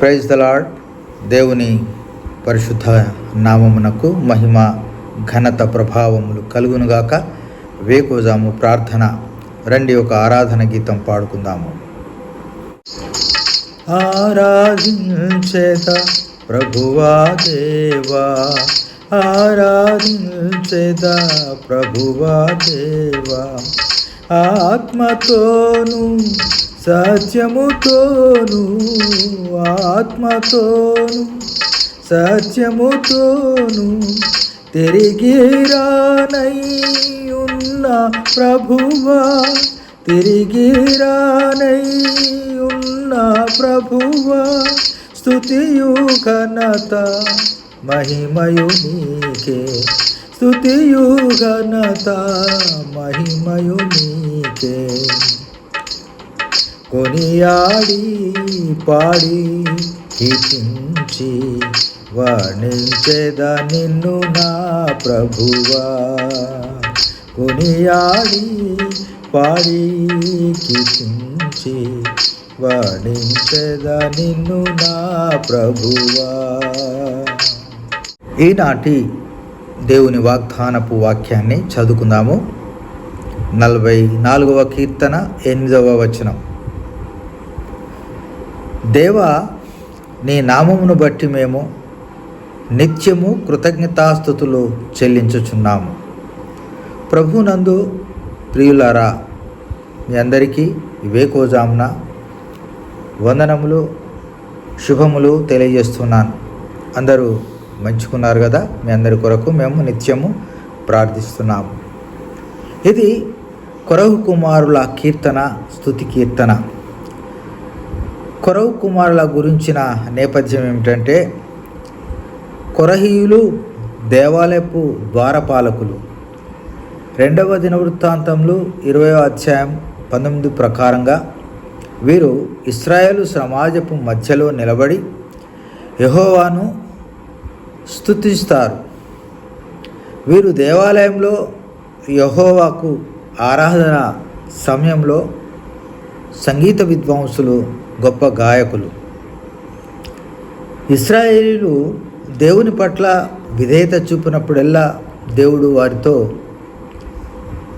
Praise the దేవుని పరిశుద్ధ నామమునకు మహిమ ఘనత ప్రభావములు కలుగునుగాక వేకోజాము ప్రార్థన. రండి ఒక ఆరాధన గీతం పాడుకుందాము. ఆరాధించేత ప్రభువా దేవా. ఆరాధించేత ప్రభువా దేవా. ఆత్మతోను సత్యముతోను ఆత్మతోను సత్యముతోను తిరిగి రానై ఉన్న ప్రభువా తిరిగి ఉన్న ప్రభువా స్థుతియు ఘనత మహిమయు నీకే స్థుతియు ఘనత మహిమయు నీకే. కొనియాడి పాడి కీర్తించి వర్ణించేద నిన్ను నా ప్రభువా? కొనియాడి పాడి కీర్తించి వర్ణించేద నిన్ను నా ప్రభువా? ఈనాటి దేవుని వాగ్దానపు వాక్యాన్ని చదువుకుందాము. నలభై నాలుగవ కీర్తన ఎనిమిదవ వచనం. దేవా నీ నామమును బట్టి మేము నిత్యము కృతజ్ఞతాస్థుతులు చెల్లించుచున్నాము. ప్రభునందు ప్రియులారా మీ అందరికీ వివేకోజామున వందనములు శుభములు తెలియజేస్తున్నాను. అందరూ మంచుకున్నారు కదా? మీ అందరి కొరకు మేము నిత్యము ప్రార్థిస్తున్నాము. ఇది కొరగు కుమారుల కీర్తన స్థుతి కీర్తన. కొరవు కుమారుల గురించిన నేపథ్యం ఏమిటంటే కొరహీయులు దేవాలయపు ద్వారపాలకులు. రెండవ దినవృత్తాంతంలో ఇరవయో అధ్యాయం పంతొమ్మిది ప్రకారంగా వీరు ఇస్రాయేలు సమాజపు మధ్యలో నిలబడి యహోవాను స్తుతిస్తారు. వీరు దేవాలయంలో యహోవాకు ఆరాధన సమయంలో సంగీత విద్వాంసులు గొప్ప గాయకులు. ఇస్రాయేలీలు దేవుని పట్ల విధేయత చూపినప్పుడెల్లా దేవుడు వారితో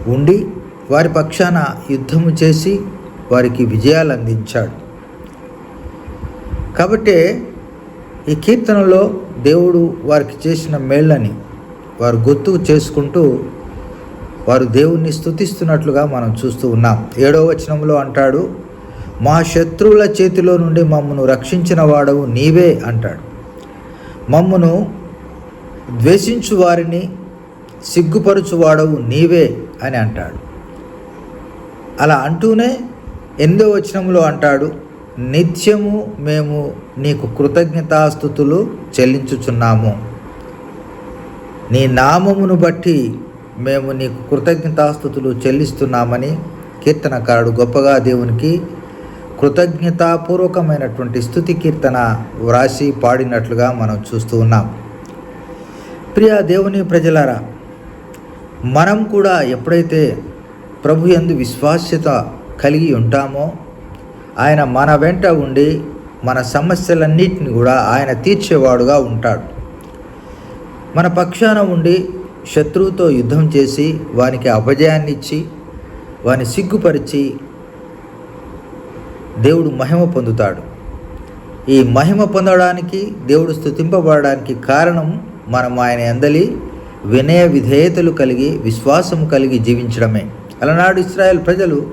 ఉండి వారి పక్షాన యుద్ధము చేసి వారికి విజయాలు అందించాడు. కాబట్టి ఈ కీర్తనలో దేవుడు వారికి చేసిన మేళ్ళని వారు గుర్తు చేసుకుంటూ వారు దేవుణ్ణి స్తుతిస్తున్నట్లుగా మనం చూస్తూ ఉన్నాం. ఏడో వచనంలో అంటాడు మా శత్రువుల చేతిలో నుండి మమ్మను రక్షించిన వాడవు నీవే అంటాడు. మమ్మను ద్వేషించు వారిని సిగ్గుపరుచువాడవు నీవే అని అంటాడు. అలా అంటూనే ఎనిమిదో వచనంలో అంటాడు నిత్యము మేము నీకు కృతజ్ఞతాస్థుతులు చెల్లించుచున్నాము. నీ నామమును బట్టి మేము నీకు కృతజ్ఞతాస్థుతులు చెల్లిస్తున్నామని కీర్తనకారుడు గొప్పగా దేవునికి కృతజ్ఞతాపూర్వకమైనటువంటి స్థుతి కీర్తన వ్రాసి పాడినట్లుగా మనం చూస్తూ ఉన్నాం. ప్రియ దేవుని ప్రజలారా మనం కూడా ఎప్పుడైతే ప్రభు యందు విశ్వాస్యత కలిగి ఉంటామో ఆయన మన వెంట ఉండి మన సమస్యలన్నిటిని కూడా ఆయన తీర్చేవాడుగా ఉంటాడు. మన పక్షాన ఉండి శత్రువుతో యుద్ధం చేసి వానికి అపజయాన్నిచ్చి వాని సిగ్గుపరిచి దేవుడు మహిమ పొందుతాడు. ఈ మహిమ పొందడానికి దేవుడు స్థుతింపబడడానికి కారణం మనం ఆయన ఎందలి వినయ విధేయతలు కలిగి విశ్వాసం కలిగి జీవించడమే. అలనాడు ఇస్రాయల్ ప్రజలు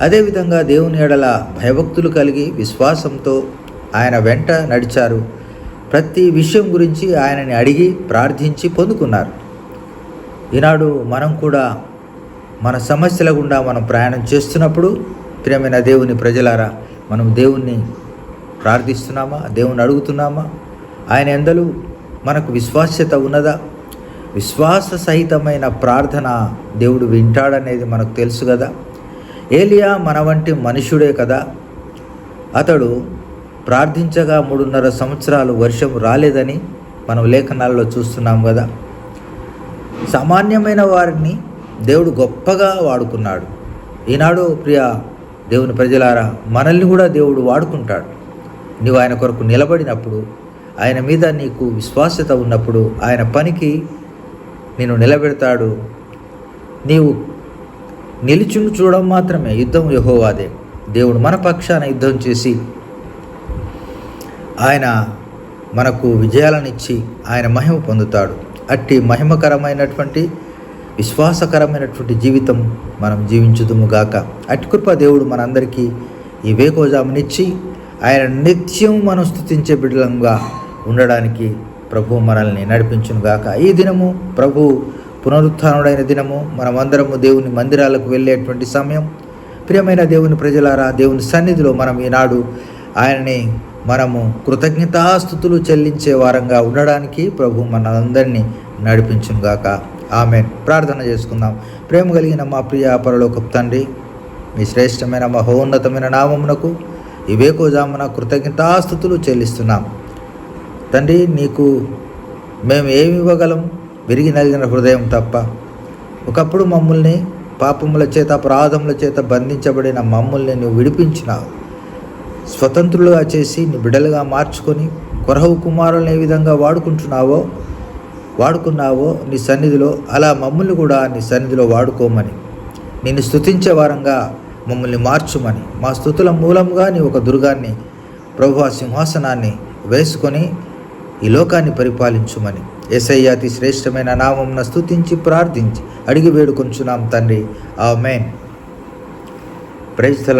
అదేవిధంగా దేవుని ఎడల భయభక్తులు కలిగి విశ్వాసంతో ఆయన వెంట నడిచారు. ప్రతి విషయం గురించి ఆయనని అడిగి ప్రార్థించి పొందుకున్నారు. ఈనాడు మనం కూడా మన సమస్యల గుండా మనం ప్రయాణం చేస్తున్నప్పుడు ప్రియమైన దేవుని ప్రజలారా మనం దేవుణ్ణి ప్రార్థిస్తున్నామా? దేవుని అడుగుతున్నామా? ఆయన ఎందలు? మనకు విశ్వాస్యత ఉన్నదా? విశ్వాస సహితమైన ప్రార్థన దేవుడు వింటాడనేది మనకు తెలుసు కదా? ఏలియా మన వంటి మనుషుడే కదా? అతడు ప్రార్థించగా మూడున్నర సంవత్సరాలు వర్షం రాలేదని మనం లేఖనాల్లో చూస్తున్నాం కదా? సామాన్యమైన వారిని దేవుడు గొప్పగా వాడుకున్నాడు. ఈనాడు ప్రియ దేవుని ప్రజలారా మనల్ని కూడా దేవుడు వాడుకుంటాడు. నీవు ఆయన కొరకు నిలబడినప్పుడు ఆయన మీద నీకు విశ్వాసత ఉన్నప్పుడు ఆయన పనికి నేను నిలబెడతాడు. నీవు నిలుచుని చూడడం మాత్రమే యుద్ధం యహోవాదే. దేవుడు మన పక్షాన యుద్ధం చేసి ఆయన మనకు విజయాలనిచ్చి ఆయన మహిమ పొందుతాడు. అట్టి మహిమకరమైనటువంటి విశ్వాసకరమైనటువంటి జీవితం మనం జీవించుదుము గాక. అటుకృప దేవుడు మనందరికీ ఈ వేకోజామునిచ్చి ఆయన నిత్యం మనం స్థుతించే బిడ్డలంగా ఉండడానికి ప్రభు మనల్ని నడిపించును గాక. ఈ దినము ప్రభు పునరుత్డైన దినము. మనమందరము దేవుని మందిరాలకు వెళ్ళేటువంటి సమయం. ప్రియమైన దేవుని ప్రజలారా దేవుని సన్నిధిలో మనం ఈనాడు ఆయనని మనము కృతజ్ఞతాస్థుతులు చెల్లించే వారంగా ఉండడానికి ప్రభు మనందరినీ నడిపించునుగాక ఆమె ప్రార్థన చేసుకుందాం. ప్రేమ కలిగిన మా ప్రియ పరలోక తండ్రి మీ శ్రేష్టమైన మహోన్నతమైన నామమునకు ఇవేకోజామున కృతజ్ఞతాస్థుతులు చెల్లిస్తున్నాం. తండ్రి నీకు మేము ఏమి ఇవ్వగలం? విరిగి నలిగిన హృదయం తప్ప. ఒకప్పుడు మమ్మల్ని పాపముల చేత అపరాధముల చేత బంధించబడిన మమ్మల్ని నువ్వు విడిపించినావు స్వతంత్రులుగా చేసి నీ బిడ్డలుగా మార్చుకొని కొరహవు కుమారులను ఏ విధంగా వాడుకుంటున్నావో వాడుకున్నావో నీ సన్నిధిలో అలా మమ్మల్ని కూడా నీ సన్నిధిలో వాడుకోమని. నిన్ను స్తుతించే వారంగా మమ్మల్ని మార్చుమని. మా స్థుతుల మూలంగా నీ ఒక దుర్గాన్ని ప్రభు సింహాసనాన్ని వేసుకొని ఈ లోకాన్ని పరిపాలించుమని. ఎసయ్య అతి శ్రేష్టమైన నామంన స్తుతించి ప్రార్థించి అడిగి వేడుకొంచున్నాం తండ్రి. ఆ మేన్ ప్రైజ్ ద